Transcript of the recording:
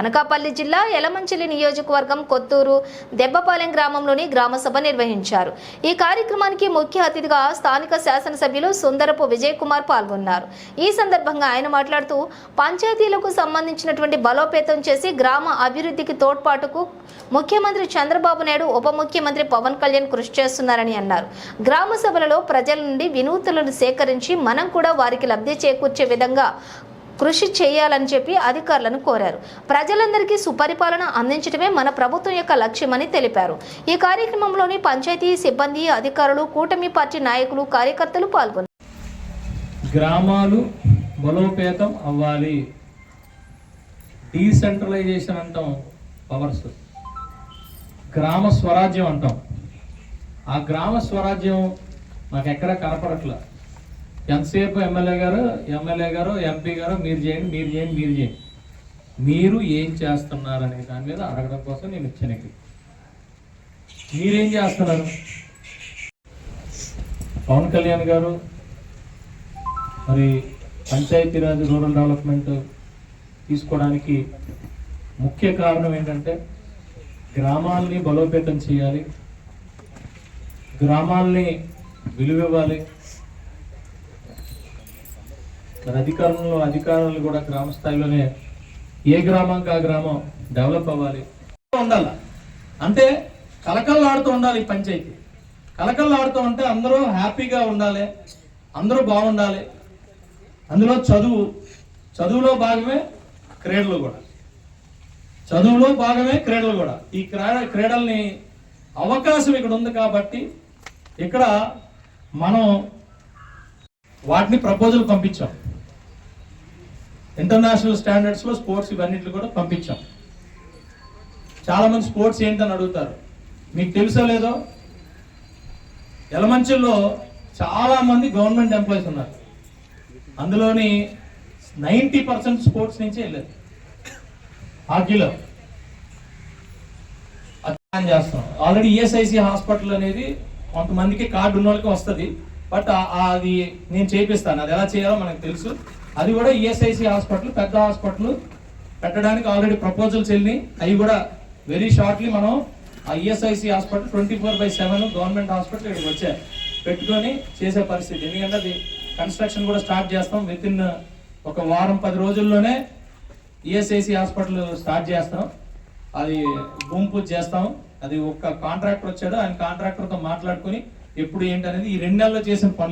అనకాపల్లి జిల్లా యలమంచిలి నియోజకవర్గం కొత్తూరు దెబ్బపాలెం గ్రామంలోని గ్రామసభ నిర్వహించారు. ఈ కార్యక్రమానికి ముఖ్య అతిథిగా స్థానిక శాసనసభ్యులు సుందరపు విజయ్ కుమార్ పాల్గొన్నారు. ఈ సందర్భంగా ఆయన మాట్లాడుతూ పంచాయతీలకు సంబంధించినటువంటి బలోపేతం చేసి గ్రామ అభివృద్ధికి తోడ్పాటుకు ముఖ్యమంత్రి చంద్రబాబు నాయుడు ఉప ముఖ్యమంత్రి పవన్ కళ్యాణ్ కృషి చేస్తున్నారని అన్నారు. గ్రామ సభలలో ప్రజల నుండి వినూతులను సేకరించి మనం కూడా వారికి లబ్ధి చేకూర్చే విధంగా కృషి చేయాలని చెప్పి అధికారులను కోరారు. ప్రజలందరికీ సుపరిపాలన అందించడమే మన ప్రభుత్వం యొక్క లక్ష్యమని తెలిపారు. ఈ కార్యక్రమంలోని పంచాయతీ సిబ్బంది అధికారులు కూటమి పార్టీ నాయకులు కార్యకర్తలు పాల్గొన్నారు. గ్రామాలు బలోపేతం అవ్వాలి. డీసెంట్రలైజేషన్ అంటాం పవర్స్. గ్రామ స్వరాజ్యం అంటాం ఆ గ్రామ స్వరాజ్యం మాకు ఎక్కడ కనపడట్లేదు ఎంతసేపు ఎమ్మెల్యే గారు ఎమ్మెల్యే గారు ఎంపీ గారు మీరు చేయండి మీరు చేయండి మీరు చేయండి. మీరు ఏం చేస్తున్నారు అనే దాని మీద అడగడం కోసం నేను ఇచ్చాను ఇక్కడ. మీరేం చేస్తున్నారు? పవన్ కళ్యాణ్ గారు మరి పంచాయతీరాజ్ రూరల్ డెవలప్మెంట్ తీసుకోవడానికి ముఖ్య కారణం ఏంటంటే గ్రామాల్ని బలోపేతం చేయాలి గ్రామాల్ని విలువివ్వాలి మరి అధికారంలో అధికారులు కూడా గ్రామ స్థాయిలోనే ఏ గ్రామంకి ఆ గ్రామం డెవలప్ అవ్వాలి. ఉండాలి. అంటే కలకల్లాడుతూ ఉండాలి ఈ పంచాయతీ. కలకల్లాడుతూ ఉంటే అందరూ హ్యాపీగా ఉండాలి అందరూ బాగుండాలి. అందులో చదువు చదువులో భాగమే క్రీడలు కూడా. చదువులో భాగమే క్రీడలు కూడా. ఈ క్రీడ క్రీడల్ని అవకాశం ఇక్కడ ఉంది కాబట్టి ఇక్కడ మనం వాటిని ప్రపోజల్ పంపించాం. ఇంటర్నేషనల్ స్టాండర్డ్స్లో స్పోర్ట్స్ ఇవన్నింటిని కూడా పంపించాం. చాలామంది స్పోర్ట్స్ ఏంటని అడుగుతారు. మీకు తెలుసో లేదో? ఎలమంచుల్లో చాలా మంది గవర్నమెంట్ ఎంప్లాయీస్ ఉన్నారు. అందులోని నైంటీ పర్సెంట్ స్పోర్ట్స్ నుంచే వెళ్ళారు. హాకీలో. అది ప్లాన్ చేస్తాం ఆల్రెడీ ఈఎస్ఐసి హాస్పిటల్ అనేది కొంతమందికి కార్డు ఉన్న వాళ్ళకి వస్తుంది. బట్ అది నేను చేపిస్తాను. అది ఎలా చేయాలో మనకు తెలుసు. అది కూడా ఈఎస్ఐసి హాస్పిటల్ పెద్ద హాస్పిటల్ పెట్టడానికి ఆల్రెడీ ప్రపోజల్స్ వెళ్ళి అవి కూడా వెరీ షార్ట్లీ మనం ఆ ESIC hospital twenty four by seven government hospital ఇక్కడికి వచ్చాయి పెట్టుకొని చేసే పరిస్థితి. ఎందుకంటే అది కన్స్ట్రక్షన్ కూడా స్టార్ట్ చేస్తాం. విత్ ఇన్ ఒక వారం పది రోజుల్లోనే ఈఎస్ఐసి హాస్పిటల్ స్టార్ట్ చేస్తాం. అది భూమి పూజ చేస్తాం. అది ఒక కాంట్రాక్టర్ వచ్చాడు. ఆయన కాంట్రాక్టర్తో మాట్లాడుకొని ఎప్పుడు ఏంటనేది ఈ రెండు నెలల్లో చేసిన పనులు